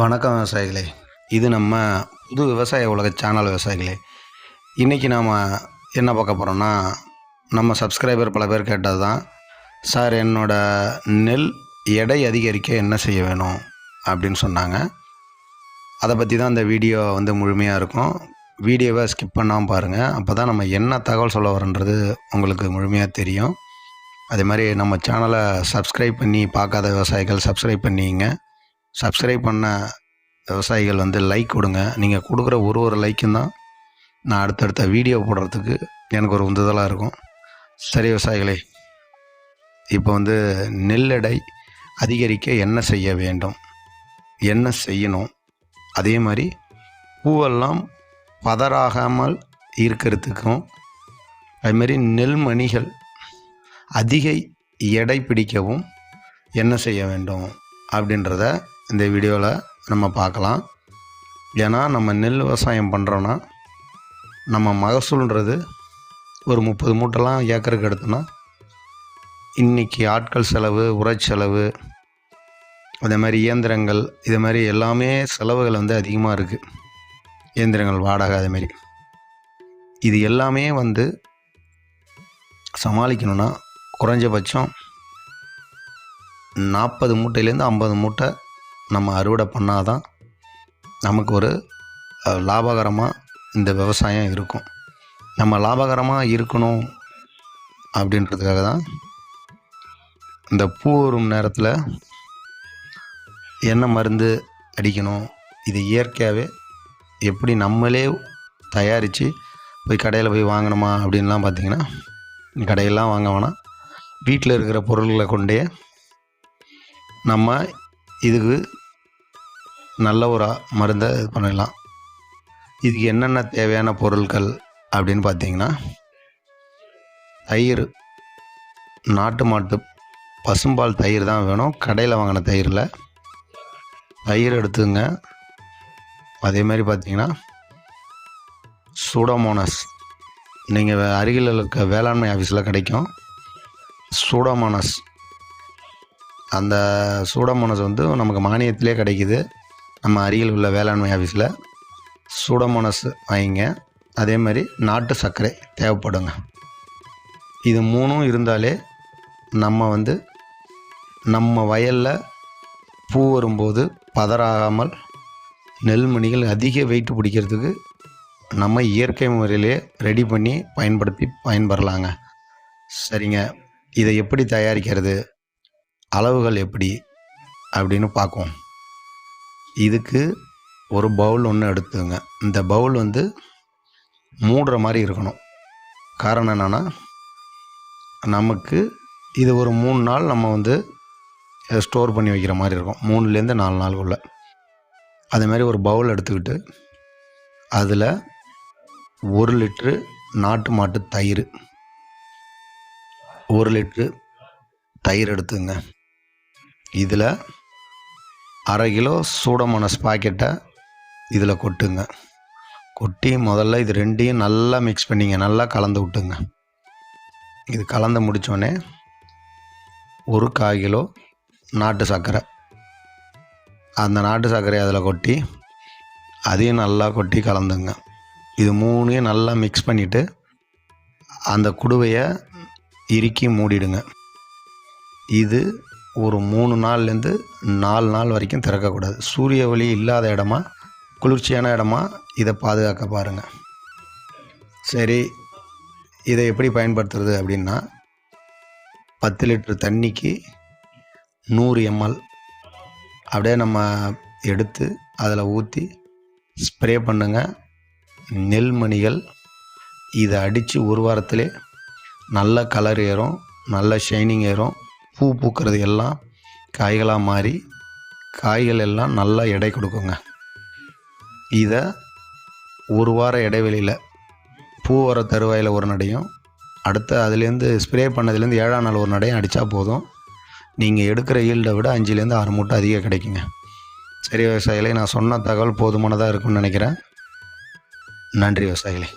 வணக்கம் விவசாயிகளே. இது நம்ம புது விவசாய உலக சேனல் விவசாயிகளே. இன்றைக்கி நாம் என்ன பார்க்க போகிறோம்னா நம்ம சப்ஸ்கிரைபர் பல பேர் கேட்டது தான் சார் என்னோட நெல் எடை அதிகரிக்க என்ன செய்ய வேணும்? அப்படின்னு சொன்னாங்க. அதை பற்றி தான் இந்த வீடியோ வந்து முழுமையாக இருக்கும். வீடியோவை ஸ்கிப் பண்ணாமல் பாருங்கள் அப்போ தான் நம்ம என்ன தகவல் சொல்ல வரன்றது உங்களுக்கு முழுமையாக தெரியும். அதே மாதிரி நம்ம சேனலை சப்ஸ்கிரைப் பண்ணி பார்க்காத விவசாயிகள் சப்ஸ்கிரைப் பண்ணிங்க. சப்ஸ்கிரைப் பண்ண விவசாயிகள் வந்து லைக் கொடுங்க. நீங்கள் கொடுக்குற ஒரு ஒரு லைக்கும் தான் நான் அடுத்தடுத்த வீடியோ போடுறதுக்கு எனக்கு ஒரு உந்துதலாக இருக்கும். சரி விவசாயிகளே இப்போ வந்து நெல் எடை அதிகரிக்க என்ன செய்ய வேண்டும்? என்ன செய்யணும்? அதே மாதிரி பூவெல்லாம் பதறாகாமல் இருக்கிறதுக்கும் அதுமாரி நெல்மணிகள் அதிக எடை பிடிக்கவும் என்ன செய்ய வேண்டும்? அப்படின்றத இந்த வீடியோவில் நம்ம பார்க்கலாம். ஏன்னா நம்ம நெல் விவசாயம் பண்ணுறோன்னா நம்ம மகசூல்ன்றது ஒரு முப்பது மூட்டைலாம் ஏக்கருக்கு எடுத்தோன்னா இன்றைக்கி ஆட்கள் செலவு உரச்செலவு அதே மாதிரி இயந்திரங்கள் இது மாதிரி எல்லாமே செலவுகள் வந்து அதிகமாக இருக்குது இயந்திரங்கள் வாடகை அதேமாரி இது எல்லாமே வந்து சமாளிக்கணும்னா குறைஞ்சபட்சம் நாற்பது மூட்டையிலேருந்து ஐம்பது மூட்டை நம்ம அறுவடை பண்ணால் தான் நமக்கு ஒரு லாபகரமாக இந்த விவசாயம் இருக்கும். நம்ம லாபகரமாக இருக்கணும் அப்படின்றதுக்காக தான் இந்த பூ வரும் நேரத்தில் என்ன மருந்து அடிக்கணும் இது இயற்கையாகவே எப்படி நம்மளே தயாரித்து போய் கடையில் போய் வாங்கணுமா அப்படின்லாம் பார்த்திங்கன்னா கடையெல்லாம் வாங்க வேணாம். வீட்டில் இருக்கிற பொருள்களை கொண்டே நம்ம இதுக்கு நல்ல ஒரு மருந்தை இது பண்ணிடலாம் இதுக்கு என்னென்ன தேவையான பொருட்கள் அப்படின்னு பார்த்தீங்கன்னா தயிர் நாட்டு மாட்டு பசும்பால் தயிர் தான் வேணும். கடையில் வாங்கின தயிரில் தயிர் எடுத்துங்க. அதே மாதிரி பார்த்தீங்கன்னா சூடோமோனஸ். நீங்கள் அருகில் இருக்க வேளாண்மை ஆஃபீஸில் கிடைக்கும். சூடோமோனஸ். அந்த சூடோமோனஸ் வந்து நமக்கு மானியத்திலே கிடைக்குது. நம்ம அருகில் உள்ள வேளாண்மை ஆஃபீஸில் சூடோமோனஸ் வாங்கிங்க. அதே மாதிரி நாட்டு சர்க்கரை தேவைப்படுங்க. இது மூணும் இருந்தாலே நம்ம வந்து நம்ம வயலில் பூ வரும்போது பதறாகாமல் நெல்மணிகள் அதிக வெயிட் பிடிக்கிறதுக்கு நம்ம இயற்கை முறையிலே ரெடி பண்ணி பயன்படுத்தி பயன்பெறலாங்க. சரிங்க. இதை எப்படி தயாரிக்கிறது? அளவுகள் எப்படி? அப்படின்னு பார்க்குவோம். இதுக்கு ஒரு பவுல் ஒன்று எடுத்துங்க இந்த பவுல் வந்து மூடுற மாதிரி இருக்கணும். காரணம் என்னென்னா நமக்கு இது ஒரு மூணு நாள் நம்ம வந்து ஸ்டோர் பண்ணி வைக்கிற மாதிரி இருக்கும். மூணுலேருந்து நாலு நாளுக்குள்ள. அதேமாதிரி ஒரு பவுல் எடுத்துக்கிட்டு அதில் ஒரு லிட்ரு நாட்டு மாட்டு தயிர் ஒரு லிட்ரு தயிர் எடுத்துங்க இதில் அரை கிலோ சூடமோனஸ் பாக்கெட்டை இதில் கொட்டுங்க. கொட்டி முதல்ல இது ரெண்டையும் நல்லா மிக்ஸ் பண்ணிங்க. நல்லா கலந்து விட்டுங்க. இது கலந்து முடித்தோடனே ஒரு கால் கிலோ நாட்டு சர்க்கரை. அந்த நாட்டு சர்க்கரையை அதில் கொட்டி அதையும் நல்லா கொட்டி கலந்துங்க. இது மூணையும் நல்லா மிக்ஸ் பண்ணிவிட்டு அந்த குடுவையை இறுக்கி மூடிடுங்க. இது ஒரு மூணு நாள்லேருந்து நாலு நாள் வரைக்கும் திறக்கக்கூடாது. சூரிய ஒளி இல்லாத இடமா குளிர்ச்சியான இடமா இதை பாதுகாக்க பாருங்கள் சரி இதை எப்படி பயன்படுத்துறது அப்படின்னா பத்து லிட்டர் தண்ணிக்கு நூறு எம்எல் அப்படியே நம்ம எடுத்து அதில் ஊற்றி ஸ்ப்ரே பண்ணுங்க. நெல்மணிகள் இதை அடித்து ஒரு வாரத்திலே நல்ல கலர் ஏறும் நல்ல ஷைனிங் ஏறும். பூ பூக்கிறது எல்லாம் காய்களாக மாறி காய்கள் எல்லாம் நல்லா எடை கொடுக்குங்க. இதை ஒரு வார இடைவெளியில் பூ வர தருவாயில் ஒரு நடையும் அடுத்த அதுலேருந்து ஸ்ப்ரே பண்ணதுலேருந்து ஏழாம் நாள் ஒரு நடையும் அடித்தா போதும். நீங்கள் எடுக்கிற ஈல்டை விட அஞ்சுலேருந்து ஆறு மூட்டை அதிகம் கிடைக்குங்க. சரி விவசாயிகளே நான் சொன்ன தகவல் போதுமானதாக இருக்கும்னு நினைக்கிறேன். நன்றி விவசாயிகளே.